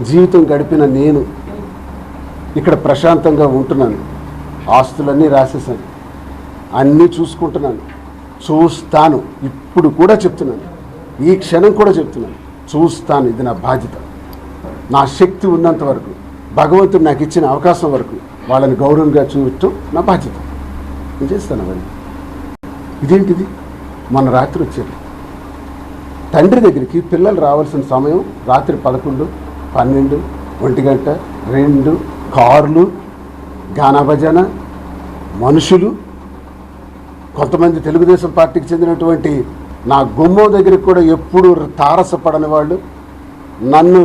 జీవితం గడిపిన నేను ఇక్కడ ప్రశాంతంగా ఉంటున్నాను. ఆస్తులన్నీ రాసేసాను అన్నీ చూసుకుంటున్నాను. చూస్తాను. ఇప్పుడు కూడా చెప్తున్నాను. ఈ క్షణం కూడా చెప్తున్నాను. చూస్తాను. ఇది నా బాధ్యత. నా శక్తి ఉన్నంత వరకు భగవంతుడు నాకు ఇచ్చిన అవకాశం వరకు వాళ్ళని గౌరవంగా చూడటం నా బాధ్యత. నేను చేస్తాను అవన్నీ. ఇదేంటిది? మన రాత్రి వచ్చేది తండ్రి దగ్గరికి పిల్లలు రావాల్సిన సమయం రాత్రి పదకొండు. పన్నెండు ఒంటి గంట రెండు కార్లు గానాభజన మనుషులు. కొంతమంది తెలుగుదేశం పార్టీకి చెందినటువంటి నా గుమ్మం దగ్గరికి కూడా ఎప్పుడు తారసపడని వాళ్ళు నన్ను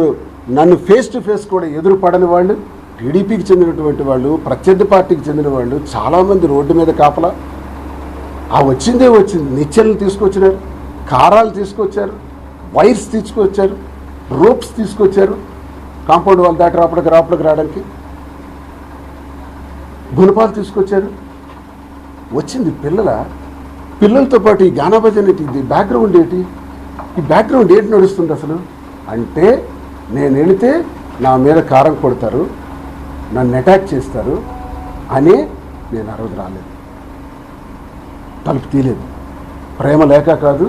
నన్ను ఫేస్ టు ఫేస్ కూడా ఎదురు పడని వాళ్ళు టీడీపీకి చెందినటువంటి వాళ్ళు ప్రత్యర్థి పార్టీకి చెందిన వాళ్ళు చాలామంది రోడ్డు మీద కాపలా. ఆ వచ్చిందే వచ్చింది. నిచ్చెలను తీసుకొచ్చినారు కారాలు తీసుకొచ్చారు వైర్స్ తీసుకొచ్చారు రోప్స్ తీసుకొచ్చారు. కాంపౌండ్ వాళ్ళ దాటి రాపడికి రాపడికి రావడానికి గుణపాలు తీసుకొచ్చారు. వచ్చింది పిల్లల పిల్లలతో పాటు ఈ గానాభజన ఏంటి ఇది బ్యాక్గ్రౌండ్ ఏంటి ఈ బ్యాక్గ్రౌండ్ ఏంటి నడుస్తుంది అసలు? అంటే నేను వెళితే నా మీద కారం కొడతారు నన్ను అటాక్ చేస్తారు అని నేను ఆ రోజు రాలేదు. తలుపు తీయలేదు. ప్రేమ లేక కాదు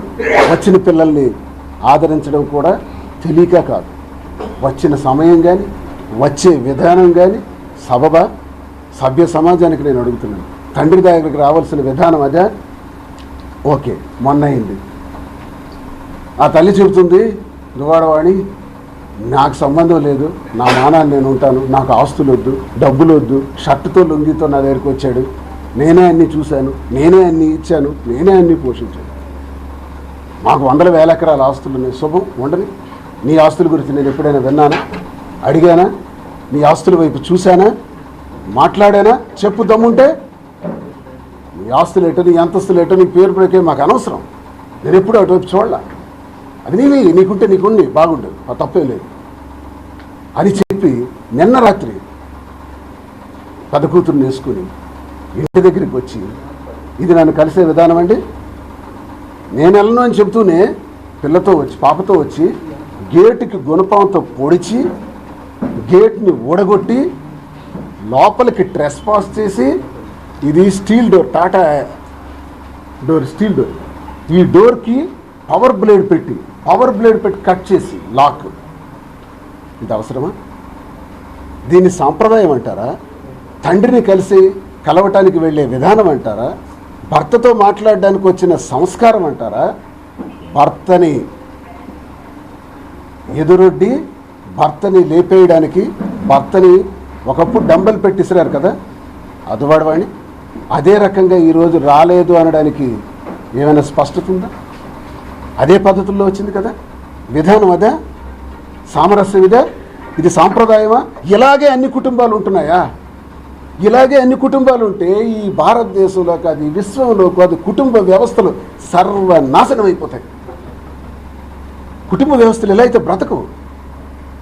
వచ్చిన పిల్లల్ని ఆదరించడం కూడా తెలియక కాదు. వచ్చిన సమయం కానీ వచ్చే విధానం కానీ సబబ సభ్య సమాజానికి నేను అడుగుతున్నాను. తండ్రి దగ్గరికి రావాల్సిన విధానం అదే. ఓకే మొన్న అయింది ఆ తల్లి చెబుతుంది దువాడవాణి నాకు సంబంధం లేదు. నా మానాన్ని నేను ఉంటాను. నాకు ఆస్తులు వద్దు డబ్బులు వద్దు షర్టుతో లొంగితో నా దగ్గరికి వచ్చాడు. నేనే అన్ని చూశాను. నేనే అన్ని ఇచ్చాను. నేనే అన్ని పోషించాను. మాకు వందల వేల ఎకరాల ఆస్తులు ఉన్నాయి శుభం ఉండని నీ ఆస్తుల గురించి నేను ఎప్పుడైనా విన్నానా? అడిగానా? నీ ఆస్తుల వైపు చూశానా? మాట్లాడానా? చెప్పు దమ్ముంటే. నీ ఆస్తులు ఎటో నీ అంతస్తులు ఎటో నీ పేరు ప్రకే మాకు అనవసరం. నేను ఎప్పుడు అటువైపు చూడాల. అది నీవి నీకుంటే నీకుండి బాగుండు ఆ తప్పే లేదు. అని చెప్పి నిన్న రాత్రి పెద్ద కూతురుని వేసుకుని ఇంటి దగ్గరికి వచ్చి ఇది నన్ను కలిసే విధానం అండి. నేను వెళ్ళను అని చెబుతూనే పిల్లతో వచ్చి పాపతో వచ్చి గేటుకి గుణపంతో పొడిచి గేట్ని ఊడగొట్టి లోపలికి ట్రెస్ పాస్ చేసి ఇది steel door Tata door steel door. ఈ డోర్కి పవర్ బ్లేడ్ పెట్టి పవర్ బ్లేడ్ పెట్టి కట్ చేసి లాక్. ఇది అవసరమా? దీన్ని సాంప్రదాయం అంటారా? తండ్రిని కలిసి కలవటానికి వెళ్ళే విధానం అంటారా? భర్తతో మాట్లాడడానికి వచ్చిన సంస్కారం అంటారా? భర్తని ఎదురొడ్డి భర్తని లేపేయడానికి భర్తని ఒకప్పుడు డంబెల్ పెట్టిసిరారు కదా అదువాడవాణి. అదే రకంగా ఈరోజు రాలేదు అనడానికి ఏమైనా స్పష్టత ఉందా? అదే పద్ధతుల్లో వచ్చింది కదా విధానం అదా సామరస్యం ఇదా ఇది సాంప్రదాయమా? ఇలాగే అన్ని కుటుంబాలు ఉంటున్నాయా? ఇలాగే అన్ని కుటుంబాలు ఉంటే ఈ భారతదేశంలో కాదు ఈ విశ్వంలో కాదు కుటుంబ వ్యవస్థలు సర్వనాశనం అయిపోతాయి. కుటుంబ వ్యవస్థలు ఎలా అయితే బ్రతకవు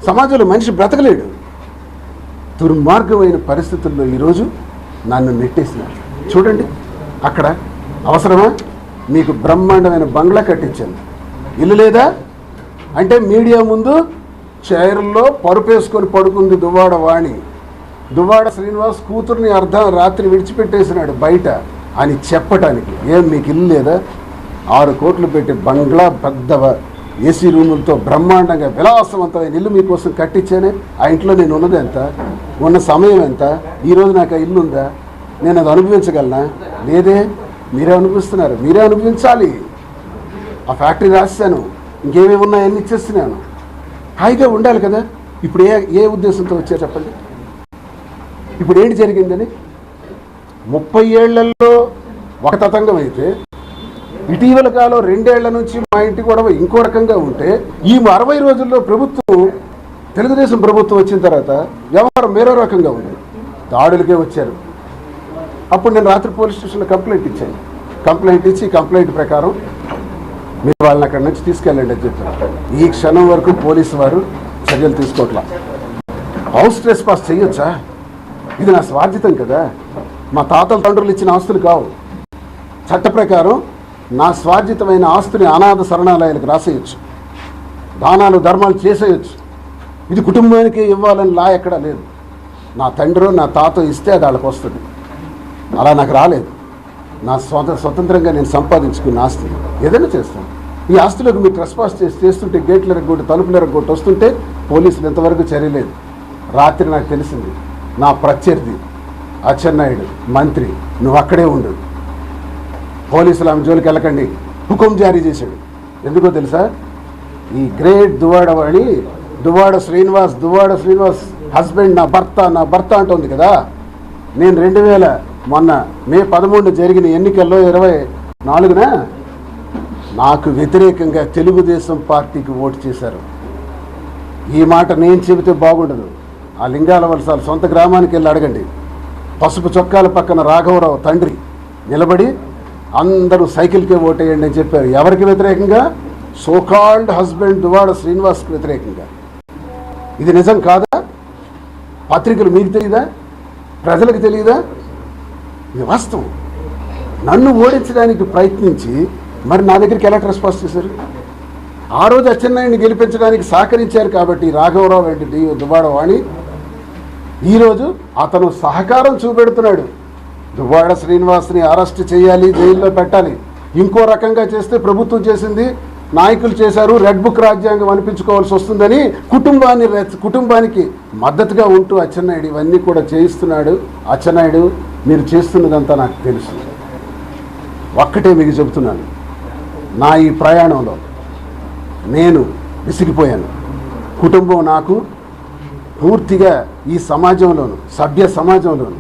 సమాజంలో మనిషి బ్రతకలేడు. దుర్మార్గమైన పరిస్థితుల్లో ఈరోజు నన్ను నెట్టేసినాడు చూడండి అక్కడ అవసరమా? మీకు బ్రహ్మాండమైన బంగ్లా కట్టించాను. ఇల్లు లేదా? అంటే మీడియా ముందు చైర్లో పరుపేసుకొని పడుకుంది దువ్వాడ వాణి. దువ్వాడ శ్రీనివాస్ కూతుర్ని అర్ధం రాత్రి విడిచిపెట్టేసినాడు బయట అని చెప్పటానికి. ఏం మీకు ఇల్లు లేదా? ఆరు కోట్లు పెట్టి బంగ్లా పెద్ద ఏసీ రూములతో బ్రహ్మాండంగా విలాసవంతమైన ఇల్లు మీకోసం కట్టించానే ఆ ఇంట్లో నేను ఉన్నది ఎంత? ఉన్న సమయం ఎంత? ఈరోజు నాకు ఆ ఇల్లు ఉందా? నేను అది అనుభవించగలనా? లేదే మీరే అనుభవిస్తున్నారు. మీరే అనుభవించాలి. ఆ ఫ్యాక్టరీ రాశాను ఇంకేమేమి ఉన్నాయన్నీ ఇచ్చేస్తున్నాను. హాయిగా ఉండాలి కదా? ఇప్పుడు ఏ ఏ ఉద్దేశంతో వచ్చారు చెప్పండి? ఇప్పుడు ఏంటి జరిగిందని? ముప్పై ఏళ్ళలో ఒక తతంగం అయితే ఇటీవల కాలం రెండేళ్ళ నుంచి మా ఇంటి గొడవ ఇంకో రకంగా ఉంటే ఈ అరవై రోజుల్లో ప్రభుత్వం తెలుగుదేశం ప్రభుత్వం వచ్చిన తర్వాత వ్యవహారం వేరే రకంగా ఉంది. దాడులకే వచ్చారు. అప్పుడు నేను రాత్రి పోలీస్ స్టేషన్లో కంప్లైంట్ ఇచ్చాను. కంప్లైంట్ ఇచ్చి కంప్లైంట్ ప్రకారం మీరు వాళ్ళని అక్కడి నుంచి తీసుకెళ్ళండి అని చెప్పారు. ఈ క్షణం వరకు పోలీసు వారు చర్యలు తీసుకోవట్లా హౌస్ ట్రెస్ పాస్ చేయొచ్చా? ఇది నా స్వాధ్యతం కదా. మా తాతల తండ్రులు ఇచ్చిన ఆస్తులు కావు. చట్ట ప్రకారం నా స్వాధ్యతమైన ఆస్తిని అనాథ శరణాలయాలకు రాసేయచ్చు. దానాలు ధర్మాలు చేసేయచ్చు. ఇది కుటుంబానికి ఇవ్వాలని లా ఎక్కడా లేదు. నా తండ్రి నా తాత ఇస్తే అది వాళ్ళకి వస్తుంది. అలా నాకు రాలేదు. నా స్వత స్వతంత్రంగా నేను సంపాదించుకున్న ఆస్తి. ఏదైనా చేస్తాను. ఈ ఆస్తులకు మీరు ట్రెస్పాస్ చేసి చేస్తుంటే గేట్ల ఎరగొట్టి తలుపులు ఎరగొట్టి వస్తుంటే పోలీసులు ఇంతవరకు చర్యలేదు. రాత్రి నాకు తెలిసింది నా ప్రత్యర్థి అచ్చెన్నాయుడు మంత్రి నువ్వు అక్కడే ఉండు. పోలీసులు ఆమె జోలికి వెళ్ళకండి. హుకుం జారీ చేశాడు. ఎందుకో తెలుసా? ఈ గ్రేట్ దువాడ వాడి దువాడ శ్రీనివాస్ దువాడ శ్రీనివాస్ హస్బెండ్ నా భర్త నా భర్త అంటుంది కదా? నేను రెండు వేల మొన్న మే పదమూడు జరిగిన ఎన్నికల్లో ఇరవై నాలుగున? నాకు వ్యతిరేకంగా తెలుగుదేశం పార్టీకి ఓటు చేశారు. ఈ మాట నేను చెబితే బాగుండదు. ఆ లింగాల వలసాల సొంత గ్రామానికి వెళ్ళి అడగండి. పసుపు చొక్కాల పక్కన రాఘవరావు తండ్రి నిలబడి అందరూ సైకిల్కే ఓటేయండి అని చెప్పారు. ఎవరికి వ్యతిరేకంగా? సోకాల్డ్ హస్బెండ్ దువాడ శ్రీనివాస్కి వ్యతిరేకంగా. ఇది నిజం కాదా? పత్రికలు మీకు తెలియదా ప్రజలకు తెలియదా ఇది వాస్తవం. నన్ను ఓడించడానికి ప్రయత్నించి మరి నా దగ్గరికి ఎలా రెస్పాన్స్ చేశారు? ఆ రోజు అచ్చెన్నాయుడిని గెలిపించడానికి సహకరించారు కాబట్టి రాఘవరావు వంటి డి వాణి ఈరోజు అతను సహకారం చూపెడుతున్నాడు. దువ్వాడ శ్రీనివాస్ని అరెస్ట్ చేయాలి జైల్లో పెట్టాలి. ఇంకో రకంగా చేస్తే ప్రభుత్వం చేసింది నాయకులు చేశారు రెడ్ బుక్ రాజ్యాంగం అనిపించుకోవాల్సి వస్తుందని కుటుంబాన్ని కుటుంబానికి మద్దతుగా ఉంటూ అచ్చెన్నాయుడు ఇవన్నీ కూడా చేయిస్తున్నాడు. అచ్చెన్నాయుడు మీరు చేస్తున్నదంతా నాకు తెలుసు. ఒక్కటే మీకు చెబుతున్నాను. నా ఈ ప్రయాణంలో నేను విసిగిపోయాను. కుటుంబం నాకు పూర్తిగా ఈ సమాజంలోను సభ్య సమాజంలోను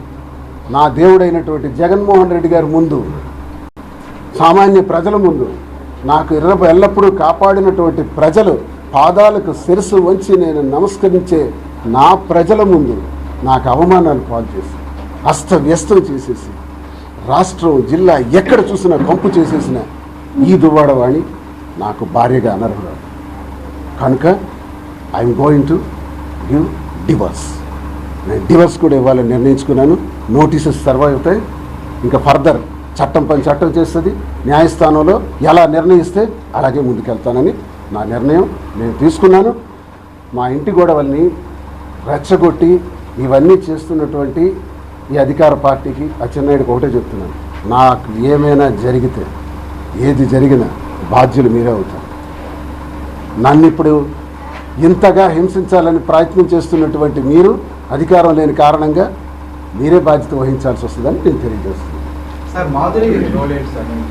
నా దేవుడైనటువంటి జగన్మోహన్ రెడ్డి గారి ముందు సామాన్య ప్రజల ముందు నాకు ఎర్ర ఎల్లప్పుడూ కాపాడినటువంటి ప్రజలు పాదాలకు శిరస్సు వంచి నేను నమస్కరించే నా ప్రజల ముందు నాకు అవమానాలు పాలు చేసి అస్తవ్యస్తం చేసేసి రాష్ట్రం జిల్లా ఎక్కడ చూసినా కంపు చేసేసిన ఈ దువ్వాడవాణి నాకు భార్యగా అనర్హురాలు. కనుక I'm going to give divorce నేను డివర్స్ కూడా ఇవ్వాలని నిర్ణయించుకున్నాను. నోటీసెస్ సర్వ్ అవుతాయి. ఇంకా ఫర్దర్ చట్టం పని చట్టం చేస్తుంది. న్యాయస్థానంలో ఎలా నిర్ణయిస్తే అలాగే ముందుకెళ్తానని నా నిర్ణయం నేను తీసుకున్నాను. మా ఇంటి గొడవల్ని రెచ్చగొట్టి ఇవన్నీ చేస్తున్నటువంటి ఈ అధికార పార్టీకి అచ్చెన్నాయుడికి ఒకటే చెప్తున్నాను. నాకు ఏమైనా జరిగితే ఏది జరిగినా బాధ్యులు మీరే అవుతారు. నన్ను ఇప్పుడు ఇంతగా హింసించాలని ప్రయత్నం చేస్తున్నటువంటి మీరు అధికారం లేని కారణంగా మీరే బాధ్యత వహించాల్సి వస్తుందని నేను తెలియజేస్తున్నాను.